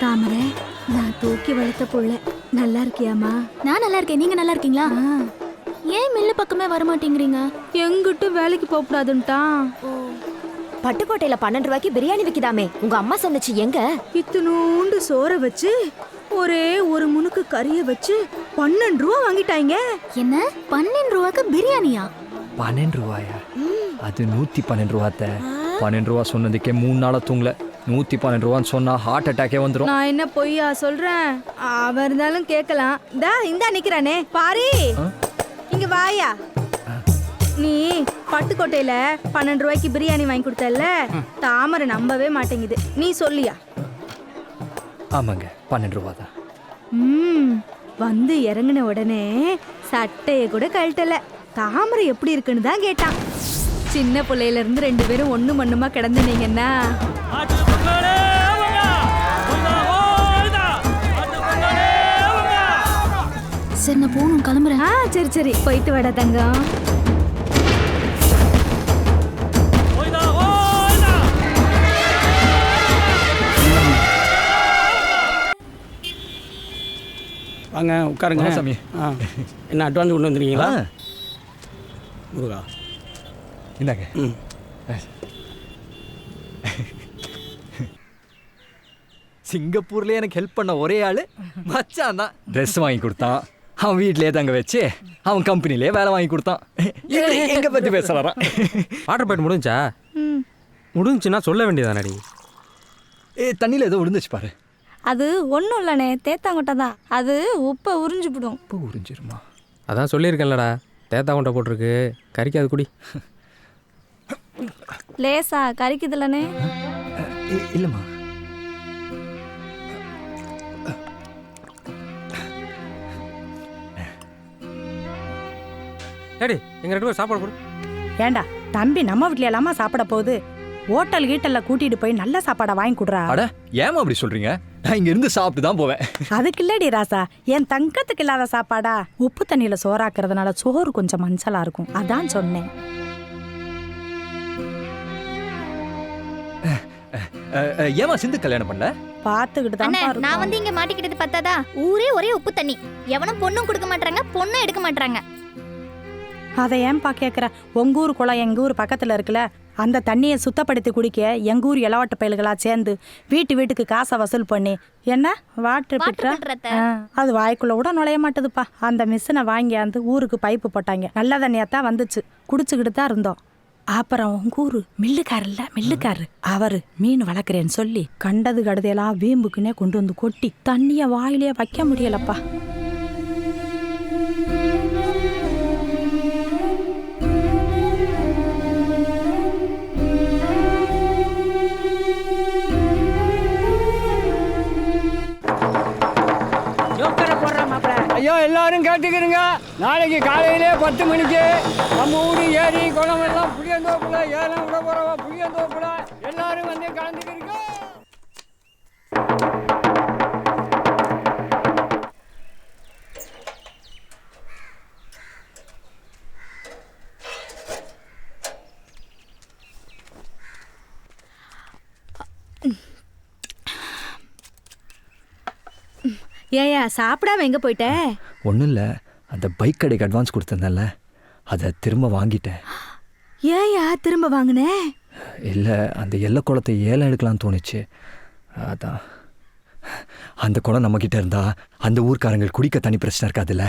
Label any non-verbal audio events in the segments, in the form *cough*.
தாமரை நான் தூக்கி வளர்த்த புள்ள. நல்லா இருக்கியாமா நான் நல்லா இருக்கேன். நீங்க நல்லா இருக்கீங்களா? ஏன் மில்லு பக்கமே வர மாட்டேங்கிறீங்க எங்கிட்டும் வேலைக்கு போக கூடாதுன்ட்டான் பட்டுக்கோட்டையில பன்னெண்டு ரூபாய்க்கு பிரியாணி விக்குதாமே. உங்க அம்மா சொன்னுச்சு எங்க? இத்தினூண்டு சோறை வச்சு ஒரே ஒரு முனுக்கு கறிய வச்சு பன்னெண்டு ரூபா வாங்கிட்டாங்க என்ன? பன்னெண்டு ரூபாய்க்கு பிரியாணியா? பன்னெண்டு ரூபாயா? அது நூற்றி பன்னெண்டு ரூபாத்த. பன்னெண்டு ரூபா சொன்னதுக்கே மூணு நாளாக தூங்கல. நூற்றி பன்னெண்டு ரூபான்னு சொன்னால் ஹார்ட் அட்டாக்கே வந்துடும் நான் என்ன பொய்யா சொல்றேன்? அவன் இருந்தாலும் கேட்கலாம். இந்தா இந்தா நிக்கிறானே. பாரி. இங்க வாயா. நீ பட்டுக்கோட்டையில பன்னெண்டு ரூபாய்க்கு பிரியாணி வாங்கி கொடுத்தல்ல? தாமரை நம்பவே மாட்டேங்குது. நீ சொல்லியா? ஆமாங்க பன்னெண்டு ரூபா தான் ம் வந்து இறங்கின உடனே சட்டைய கூட கழட்டல. தாமரை எப்படி இருக்குன்னு தான் கேட்டான். சின்ன பிள்ளையில இருந்து ரெண்டு பேரும் ஒண்ணு மண்ணுமா கிடந்துனீங்கன்னா சரி நான் போகணும் கிளம்புறேன். ஆ சரி சரி. போயிட்டு வாடா தங்கம். வாங்க உட்காருங்க. வாங்க சாமி. ஆ. என்ன அட்வான்ஸ் கொண்டு வந்துருக்கீங்களா? முருகா. இந்தாங்க. ம். சிங்கப்பூர்ல எனக்கு ஹெல்ப் பண்ண ஒரே ஆளு மச்சான் தான். ட்ரெஸ் வாங்கி கொடுத்தான். அவன் வீட்லயே தங்க வச்சு அவன் கம்பெனிலே வேலை வாங்கி கொடுத்தான். எங்க- *laughs* எங்க பத்தி பேச வரான் வாட்டர் பாயிண்ட் முடிஞ்சா முடிஞ்சுன்னா சொல்ல வேண்டியதானடி ஏ தண்ணியில ஏதோ விழுந்துச்சு பாரு. அது ஒன்றும் இல்லைண்ணே தேத்தாங்கொட்டை தான். அது உப்பை உறிஞ்சிவிடும் இப்போ உறிஞ்சிருமா? அதான் சொல்லியிருக்கேன்லடா. தேத்தா கொண்டை போட்டிருக்கு. கறிக்காது குடி. லேசா கறிக்குதுலண்ணே இ- இல்லம்மா. ஏடி எங்க ரெண்டு பேரும் சாப்பாடு கொடு. ஏண்டா தம்பி நம்ம வீட்ல எல்லாமா சாப்பிட போகுது? ஹோட்டல் கீட்டல்ல கூட்டிட்டு போய் நல்ல சாப்பாடை வாங்கி கொடுறா? அட ஏமா அப்படி சொல்றீங்க? நான் இங்க இருந்து சாப்பிட்டு தான் போவேன். அதுக்கு இல்லடி ராசா என் தங்கத்துக்கு இல்லாத சாப்பாடா? உப்பு தண்ணியில சோறாக்குறதுனால சோறு கொஞ்சம் மஞ்சளா இருக்கும். அதான் சொன்னேன். அஹ், அஹ், ஏம்மா சிந்து கல்யாணம் பண்ணல? பாத்துக்கிட்டு தான் அண்ணே நான் இருக்கோம். வந்து இங்க மாட்டிக்கிட்டது பத்தாதா ஊரே ஒரே உப்பு தண்ணி. எவனும் பொண்ணும் கொடுக்க மாட்டாங்க பொண்ணும் எடுக்க மாட்டாங்க அதை ஏன்பா கேக்குற. உங்க ஊர் குளம் எங்க ஊர் பக்கத்துல இருக்குல்ல அந்த தண்ணியை சுத்தப்படுத்தி குடிக்க எங்க ஊர் இளவாட்டு பயல்களா சேர்ந்து வீட்டு வீட்டுக்கு காசை வசூல் பண்ணி என்ன? வாட்டர். ஆ, அது வாய்க்குள்ள கூட நுழைய மாட்டுதுப்பா. அந்த மிஷினை வாங்கியாந்து ஊருக்கு பைப்பு போட்டாங்க. நல்ல தண்ணியா தான் வந்துச்சு. குடிச்சுக்கிட்டு தான் இருந்தோம். அப்புறம் உங்க ஊரு மில்லுக்காரல்ல மில்லுக்காரு அவரு மீன் வளர்க்குறேன்னு சொல்லி கண்டது கடுதையெல்லாம் வீம்புக்குன்னே கொண்டு வந்து கொட்டி தண்ணிய வாயிலே வைக்க முடியலப்பா. எல்லாரும் கேட்டுக்கிறங்க. நாளைக்கு காலையிலே பத்து மணிக்கு நம்ம ஊர் ஏரி குளம் எல்லாம் புளியந்தோப்புல ஏலம் விட போகிறோம் புளியந்தோப்புல எல்லாரும் வந்து கலந்துக்கிறீங்க. ஏயா சாப்பிடாம எங்க போயிட்ட? ஒன்றும் இல்லை. அந்த பைக் கடைக்கு அட்வான்ஸ் கொடுத்தேன்ல அதை திரும்ப வாங்கிட்டேன். ஏயா திரும்ப வாங்கின? இல்லை அந்த எல்லை குளத்தை ஏலம் எடுக்கலாம்னு தோணுச்சு. அதான். அந்த குளம் நம்மக்கிட்ட இருந்தா அந்த ஊர்க்காரங்க குடிக்க தண்ணி பிரச்சனை இருக்காதுல்ல.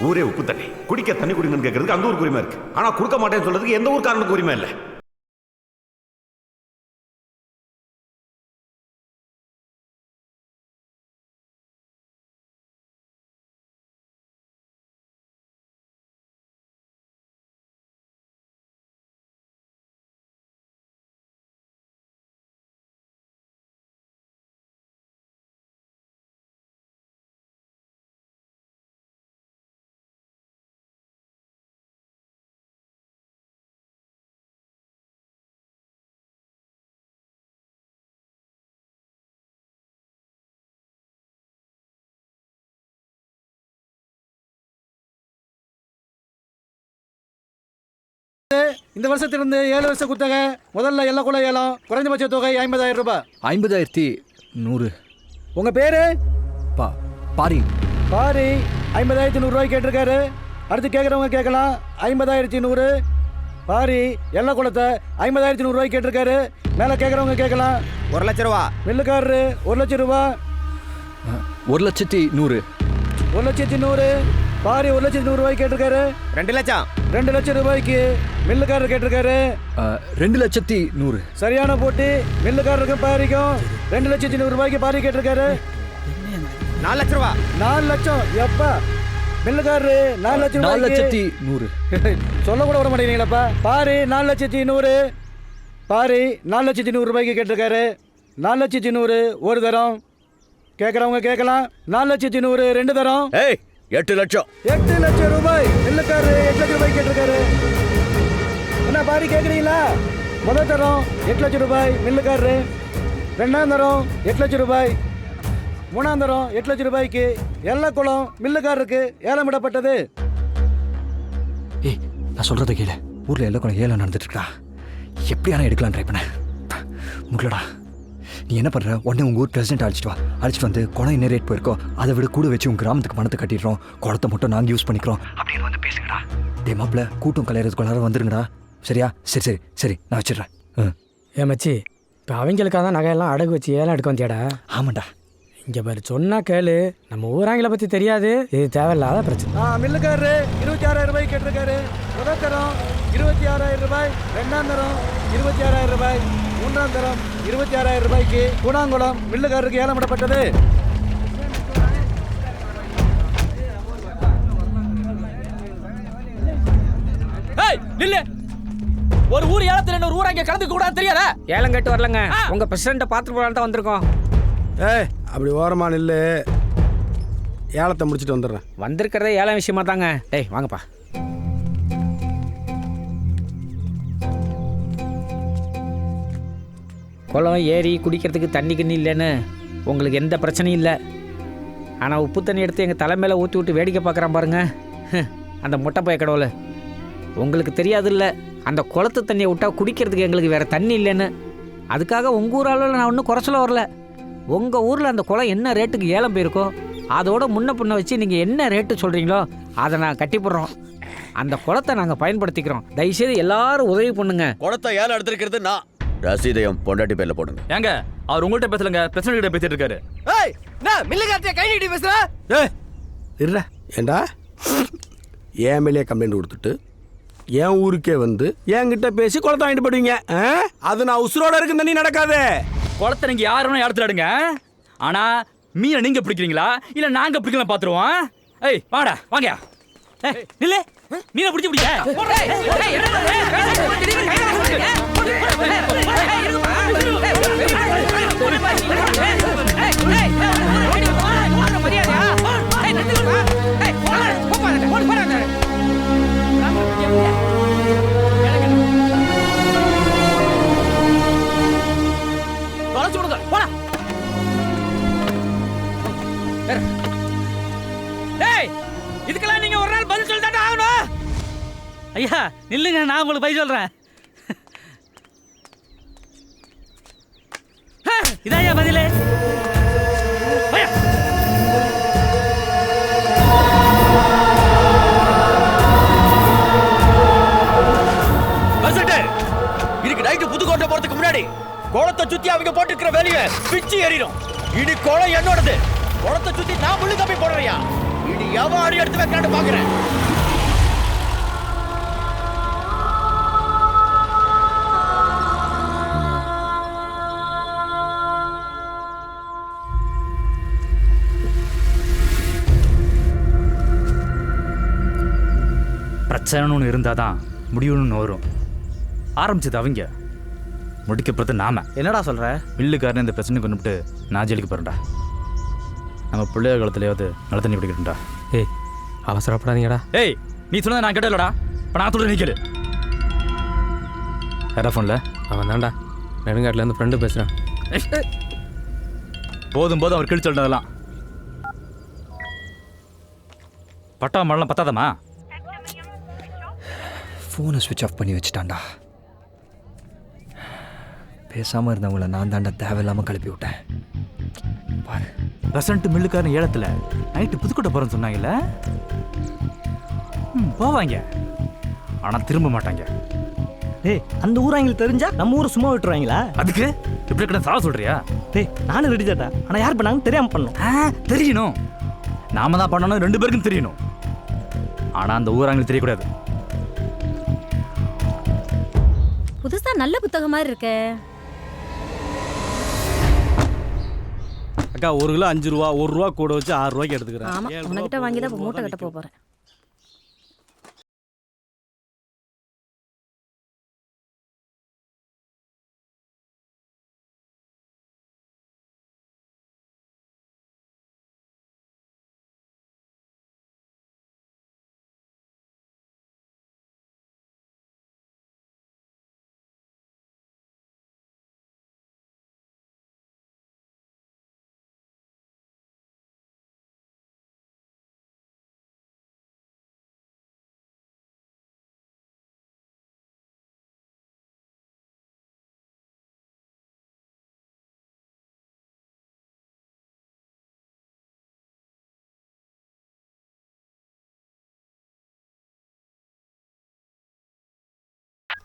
ஊரே உப்பு தண்ணி. குடிக்க தண்ணி குடிங்கன்னு கேட்கறதுக்கு அந்த ஊருக்கு உரிமை இருக்கு. ஆனா கொடுக்க மாட்டேன்னு சொல்றதுக்கு எந்த ஊர்க்காரனுக்கு உரிமை இல்லை? இந்த வருஷத்திலிருந்து ஏழு வருஷ குத்தகை முதல்ல எல்ல குல ஏலம் குறைந்தபட்ச தொகை ஐம்பதாயிரம் ரூபாய். ஐம்பதாயிரத்தி நூறு. உங்க பேரு? பா பாரி. பாரி ஐம்பதாயிரத்தி நூறுரூவாய்க்கு கேட்டிருக்காரு. அடுத்து கேட்குறவங்க கேட்கலாம். ஐம்பதாயிரத்தி நூறு. பாரி எல்ல குளத்தை ஐம்பதாயிரத்தி நூறுரூவாய்க்கு கேட்டிருக்காரு. மேலே கேட்குறவங்க கேட்கலாம். ஒரு லட்ச ரூபா. மில்லுக்காரரு ஒரு லட்சம் ரூபா. ஒரு லட்சத்தி நூறு. ஒரு லட்சத்தி நூறு. பாரி ஒரு லட்சத்தி நூறுரூவாய்க்கு கேட்டிருக்காரு. ரெண்டு லட்சம். ரெண்டு லட்சம் ரூபாய்க்கு மில்லுக்காரர் கேட்டிருக்காரு. ரெண்டு லட்சத்தி நூறு. சரியான போட்டி மில்லுக்காரருக்கும் பாரிக்கும் ரெண்டு லட்சத்தி நூறு ரூபாய்க்கு பாரி கேட்டிருக்காரு. நாலு லட்ச ரூபா. நாலு லட்சம் எப்பா? மில்லுக்காரரு நாலு லட்சம் நாலு லட்சத்தி நூறு. சொல்ல கூட விட மாட்டேங்கிறீங்களப்பா. பாரி நாலு லட்சத்தி நூறு. பாரி நாலு லட்சத்தி நூறு ரூபாய்க்கு கேட்டிருக்காரு. நாலு லட்சத்தி நூறு ஒரு தரம். கேட்குறவங்க கேட்கலாம். நாலு லட்சத்தி நூறு ரெண்டு தரம். ஏய் எட்டு லட்சம். எட்டு லட்சம் ரூபாய். மில்லுக்காரரு எட்டு லட்சம் ரூபாய் கேட்டிருக்காரு. என்ன பாரி கேட்குறீங்களா முதல் தரம் எட்டு லட்சம் ரூபாய். மில்லுக்காரரு. ரெண்டாம் தரம் எட்டு லட்சம் ரூபாய். மூணாம் தரம் எட்டு லட்சம் ரூபாய்க்கு எல்லா குளம் மில்லுக்காரருக்கு ஏலம் விடப்பட்டது ஏய் நான் சொல்கிறத கேளு. ஊரில் எல்லாம் கூட ஏலம் நடந்துட்டு இருக்கா. எப்படியான எடுக்கலாம் ட்ரை பண்ண முடியலடா நீ என்ன பண்ணுற உடனே உங்கள் ஊர் பிரசிடென்ட் அழைச்சிட்டு வா. அழைச்சிட்டு வந்து குளம் என்ன ரேட் போயிருக்கோ அதை விட கூட வச்சு உங்கள் கிராமத்துக்கு பணத்தை கட்டிடுறோம். குளத்தை மட்டும் நாங்கள் யூஸ் பண்ணிக்கிறோம். அப்படின்னு வந்து பேசுங்கடா. டே மாப்பிள்ள கூட்டம் கலையறதுக்குள்ளார வந்துருங்கடா. சரியா? சரி சரி சரி நான் வச்சிடுறேன். ம். ஏ மச்சி இப்போ அவங்களுக்காக தான் நகையெல்லாம் அடகு வச்சு ஏலம் எடுக்க வந்தியாடா? ஆமாண்டா. இங்கே பாரு சொன்னா கேளு. நம்ம ஊராங்களை பற்றி தெரியாது. இது தேவையில்லாத பிரச்சனை. ஆ மில்லுக்காரரு இருபத்தி ஆறாயிரம் ரூபாய் கேட்டிருக்காரு. முதல் தரம் இருபத்தி ஆறாயிரம் ரூபாய் ரெண்டாம் தரம் இருபத்தி ஆறாயிரம் ரூபாய். மூன்றாம் தரம் இருபத்தி ஆறாயிரம் ரூபாய்க்கு கூடாங்குளம் மில்லுக்காரருக்கு ஏலம் விடப்பட்டது. ஏய் நில்லு. ஒரு ஊர் ஏலத்துல இன்னொரு ஊர் அங்க கலந்து கூட தெரியாதா? ஏலம் கேட்டு வரலங்க. உங்கள் பிரசிடண்ட்டை பார்த்துட்டு போகலான்னு தான் வந்திருக்கோம். ஏய் அப்படி ஓரமா நில்லு. ஏலத்தை முடிச்சிட்டு வந்துடுறேன். வந்திருக்கிறதே ஏலம் விஷயமா தாங்க. டேய் வாங்கப்பா. குளம் ஏரி குடிக்கிறதுக்கு தண்ணி கிண்ணி இல்லைன்னு உங்களுக்கு எந்த பிரச்சனையும் இல்லை. ஆனால் உப்பு தண்ணி எடுத்து எங்கள் தலைமையில் ஊற்றி விட்டு வேடிக்கை பார்க்குறான் பாருங்கள் அந்த முட்டை பைய கடவுள். உங்களுக்கு தெரியாதுல்ல அந்த குளத்து தண்ணியை விட்டா குடிக்கிறதுக்கு எங்களுக்கு வேறு தண்ணி இல்லைன்னு. அதுக்காக உங்கள் ஊர் அளவில் நான் ஒன்றும் குறைச்சல வரல. உங்கள் ஊரில் அந்த குளம் என்ன ரேட்டுக்கு ஏலம் போயிருக்கோ அதோட முன்ன பின்ன வச்சு நீங்கள் என்ன ரேட்டு சொல்கிறீங்களோ அதை நான் கட்டிப்படுறோம் அந்த குளத்தை நாங்கள் பயன்படுத்திக்கிறோம். தயவுசெய்து எல்லாரும் உதவி பண்ணுங்க. குளத்தை ஏழை எடுத்துருக்கிறது நான். ரசீதையும் பொண்டாட்டி பேர்ல போடுங்க ஏங்க அவர் உங்கள்கிட்ட பேசலங்க பிரச்சனை கிட்ட பேசிட்டு இருக்காரு ஏய் நான் மில்லுக்கார்த்திய கை நீட்டி பேசுற ஏய் இருடா ஏண்டா என் மேலேயே கம்ப்ளைண்ட் கொடுத்துட்டு என் ஊருக்கே வந்து என்கிட்ட பேசி குளத்தை வாங்கிட்டு போடுவீங்க ஆ? அது நான் உசுரோட இருக்கு தண்ணி நடக்காது குளத்தை நீங்க யார் வேணா இடத்துல எடுங்க ஆனா மீனை நீங்க பிடிக்கிறீங்களா இல்ல நாங்க பிடிக்கலாம் பாத்துருவோம் ஏய் வாடா வாங்க ஏய், நில்லு மீனை பிடிச்சி பிடிக்க விடுங்க போடா இதுக்கெல்லாம் நீங்க ஒரு நாள் பதில் சொல்லி ஆகணும். ஐயா நில்லுங்க நான் உங்களுக்கு பதில் சொல்றேன். இதாயா ஐயா பதிலு இதுக்கு நைட்டு புதுக்கோட்டை போறதுக்கு முன்னாடி குளத்தை சுத்தி அவங்க போட்டுக்கிற வேலையை பிச்சு எறிடும் இனி குளம் என்னோடது? குளத்தை சுத்தி நான் முள்ளு கப்பி போடுறியா? இனி எவன் அடி எடுத்து வைக்கிறான்னு பாக்குறேன் ஒன்று இருந்தால் தான் ஒன்று வரும். ஆரம்பிச்சது அவங்க. முடிக்கப்படுறது நாம. என்னடா சொல்ற? மில்லுக்காரன் இந்த பிரச்சனை கொண்டுட்டு நான் ஜெயிலுக்கு போகிறேன்டா நம்ம பிள்ளைய காலத்துலையாவது நல்ல தண்ணி பிடிக்கட்டும்டா ஏய் அவசரப்படாதீங்கடா. ஏய் நீ சொன்னதை நான் கேட்டலடா இப்போ நான் சொல்கிறேன் நீ கேளு. யாரா ஃபோனில் அவன் தான்டா நெடுங்காட்டிலேருந்து ஃப்ரெண்டு பேசுகிறேன் போதும் போதும் அவர் கிழிச்சு சொல்லிட்டதெல்லாம் பட்டா மழலாம் பத்தாதம்மா? ஃபோனை ஸ்விட்ச் ஆஃப் பண்ணி வச்சுட்டான்டா. பேசாமல் இருந்தவங்கள நான் தாண்டா தேவையில்லாமல் கிளப்பி விட்டேன். பாரு. பிரசன்ட் மில்லுக்காரன் ஏலத்தில் நைட்டு புதுக்கோட்டை போகிறேன்னு சொன்னாங்கல்ல? ம், போவாங்க. ஆனால் திரும்ப மாட்டாங்க. டேய் அந்த ஊராங்களுக்கு தெரிஞ்சா நம்ம ஊரை சும்மா விட்டுருவாங்களா? அதுக்கு? இப்படி கிட்ட சாவ சொல்றியா? டேய் நானும் ரெடி தாட்டா ஆனால் யார் பண்ணாங்கன்னு தெரியாம பண்ணோம் ஆ, தெரியணும். நாம தான் பண்ணணும் ரெண்டு பேருக்கும் தெரியணும். ஆனால் அந்த ஊராங்களுக்கு தெரியக்கூடாது. புதுசா நல்ல புத்தகம் மாதிரி இருக்கே. அக்கா ஒரு கிலோ அஞ்சு ரூபா ஒரு ரூபா கூட வச்சு ஆறு ரூபாய்க்கு எடுத்துக்கிறேன். ஆமா உனக்கிட்ட வாங்கி தான் மூட்டை கட்ட போறேன்.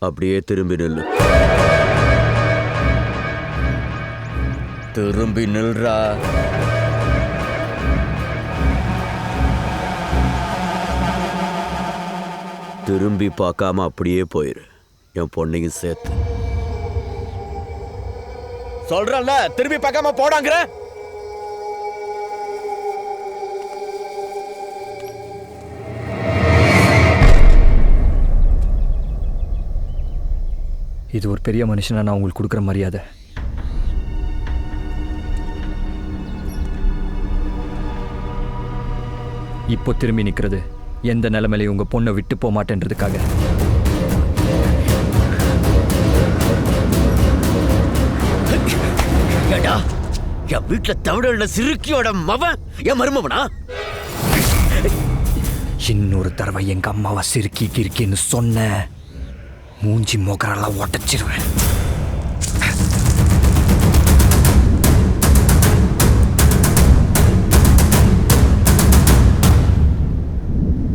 அப்படியே திரும்பி நில்லு. திரும்பி நில்றா. திரும்பி பார்க்காம அப்படியே போயிரு. என் பொண்ணையும் சேர்த்து. சொல்றல திரும்பி பார்க்காம போடாங்கிற? இது ஒரு பெரிய மனுஷனா நான் உங்களுக்கு கொடுக்குற மரியாதை. இப்போ திரும்பி நிற்கிறது எந்த நிலைமையிலையும் உங்கள் பொண்ணை விட்டு போக மாட்டேன்றதுக்காக. ஏடா என் வீட்டுல தமிழ சிறுக்கியோட மவன் என் மருமவனா? இன்னொரு தடவை எங்கள் அம்மாவை சிறுக்கி கிறுக்கின்னு சொன்ன. மூஞ்சி மொகரெல்லாம் உடச்சிருவேன்.